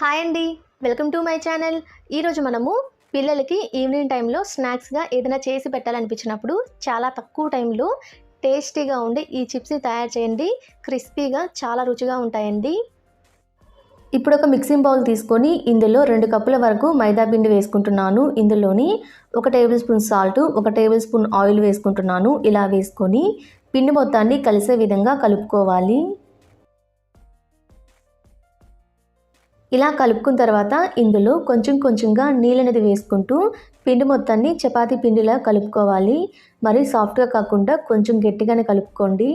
Hi అండి. Welcome to my channel. ఈరోజు మనము పిల్లలకి ఈవినింగ్ టైంలో స్నాక్స్గా ఏదైనా చేసి పెట్టాలనిపించినప్పుడు చాలా తక్కువ టైంలో టేస్టీగా ఉండే ఈ చిప్స్ని తయారు చేయండి. క్రిస్పీగా చాలా రుచిగా ఉంటాయండి. ఇప్పుడు ఒక మిక్సింగ్ బౌల్ తీసుకొని ఇందులో రెండు కప్పుల వరకు మైదా పిండి వేసుకుంటున్నాను. ఇందులోని ఒక టేబుల్ స్పూన్ సాల్ట్ ఒక టేబుల్ స్పూన్ ఆయిల్ వేసుకుంటున్నాను. ఇలా వేసుకొని పిండి మొత్తాన్ని కలిసే విధంగా కలుపుకోవాలి. ఇలా కలుపుకున్న తర్వాత ఇందులో కొంచెం కొంచెంగా నీళ్ళనేది వేసుకుంటూ పిండి మొత్తాన్ని చపాతీ పిండిలా కలుపుకోవాలి. మరి సాఫ్ట్గా కాకుండా కొంచెం గట్టిగానే కలుపుకోండి.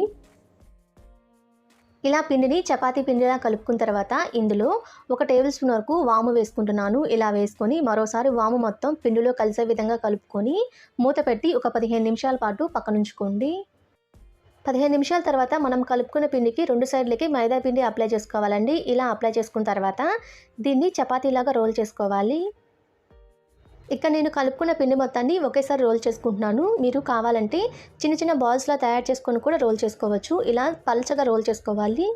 ఇలా పిండిని చపాతీ పిండిలా కలుపుకున్న తర్వాత ఇందులో ఒక టేబుల్ స్పూన్ వరకు వాము వేసుకుంటున్నాను. ఇలా వేసుకొని మరోసారి వాము మొత్తం పిండిలో కలిసే విధంగా కలుపుకొని మూత పెట్టి ఒక పదిహేను నిమిషాల పాటు పక్కనుంచుకోండి. పదిహేను నిమిషాల తర్వాత మనం కలుపుకున్న పిండికి రెండు సైడ్లకి మైదా పిండి అప్లై చేసుకోవాలండి. ఇలా అప్లై చేసుకున్న తర్వాత దీన్ని చపాతీలాగా రోల్ చేసుకోవాలి. ఇక్కడ నేను కలుపుకున్న పిండి మొత్తాన్ని ఒకేసారి రోల్ చేసుకుంటున్నాను. మీరు కావాలంటే చిన్న చిన్న బాల్స్లా తయారు చేసుకొని కూడా రోల్ చేసుకోవచ్చు. ఇలా పల్చగా రోల్ చేసుకోవాలి.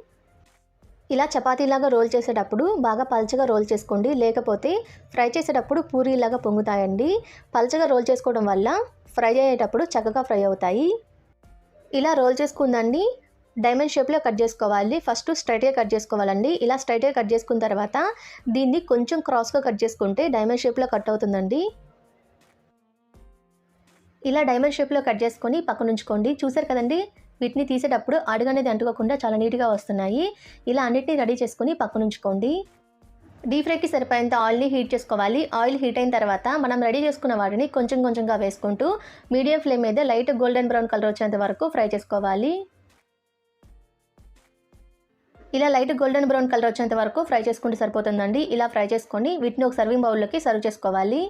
ఇలా చపాతీలాగా రోల్ చేసేటప్పుడు బాగా పల్చగా రోల్ చేసుకోండి. లేకపోతే ఫ్రై చేసేటప్పుడు పూరీలాగా పొంగుతాయండి. పల్చగా రోల్ చేసుకోవడం వల్ల ఫ్రై అయ్యేటప్పుడు చక్కగా ఫ్రై అవుతాయి. ఇలా రోల్ చేసుకుందండి. డైమండ్ షేప్లో కట్ చేసుకోవాలి. ఫస్ట్ స్ట్రైట్గా కట్ చేసుకోవాలండి. ఇలా స్ట్రైట్గా కట్ చేసుకున్న తర్వాత దీన్ని కొంచెం క్రాస్గా కట్ చేసుకుంటే డైమండ్ షేప్లో కట్ అవుతుందండి. ఇలా డైమండ్ షేప్లో కట్ చేసుకొని పక్కన ఉంచుకోండి. చూసారు కదండి? వీటిని తీసేటప్పుడు అడుగు అనేది అంటుకోకుండా చాలా నీట్గా వస్తున్నాయి. ఇలా అన్నిటిని రెడీ చేసుకొని పక్కన ఉంచుకోండి. డీప్ ఫ్రైకి సరిపోయేంత ఆయిల్ని హీట్ చేసుకోవాలి. ఆయిల్ హీట్ అయిన తర్వాత మనం రెడీ చేసుకున్న వాటిని కొంచెం కొంచెంగా వేసుకుంటూ మీడియం ఫ్లేమ్ మీద లైట్ గోల్డెన్ బ్రౌన్ కలర్ వచ్చేంత వరకు ఫ్రై చేసుకోవాలి. ఇలా లైట్ గోల్డెన్ బ్రౌన్ కలర్ వచ్చేంత వరకు ఫ్రై చేసుకుంటే సరిపోతుందండి. ఇలా ఫ్రై చేసుకొని వీటిని ఒక సర్వింగ్ బౌల్లోకి సర్వ్ చేసుకోవాలి.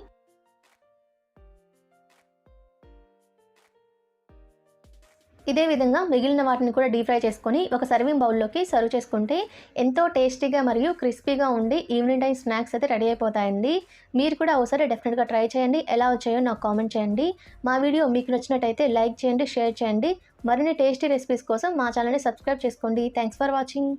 ఇదే విధంగా మిగిలిన వాటిని కూడా డీప్ ఫ్రై చేసుకొని ఒక సర్వింగ్ బౌల్లోకి సర్వ్ చేసుకుంటే ఎంతో టేస్టీగా మరియు క్రిస్పీగా ఉండి ఈవినింగ్ టైం స్నాక్స్ అయితే రెడీ అయిపోతాయండి. మీరు కూడా ఒకసారి డెఫినెట్గా ట్రై చేయండి. ఎలా వచ్చాయో నాకు కామెంట్ చేయండి. మా వీడియో మీకు నచ్చినట్టయితే లైక్ చేయండి షేర్ చేయండి. మరిన్ని టేస్టీ రెసిపీస్ కోసం మా ఛానల్ని సబ్స్క్రైబ్ చేసుకోండి. Thanks for watching.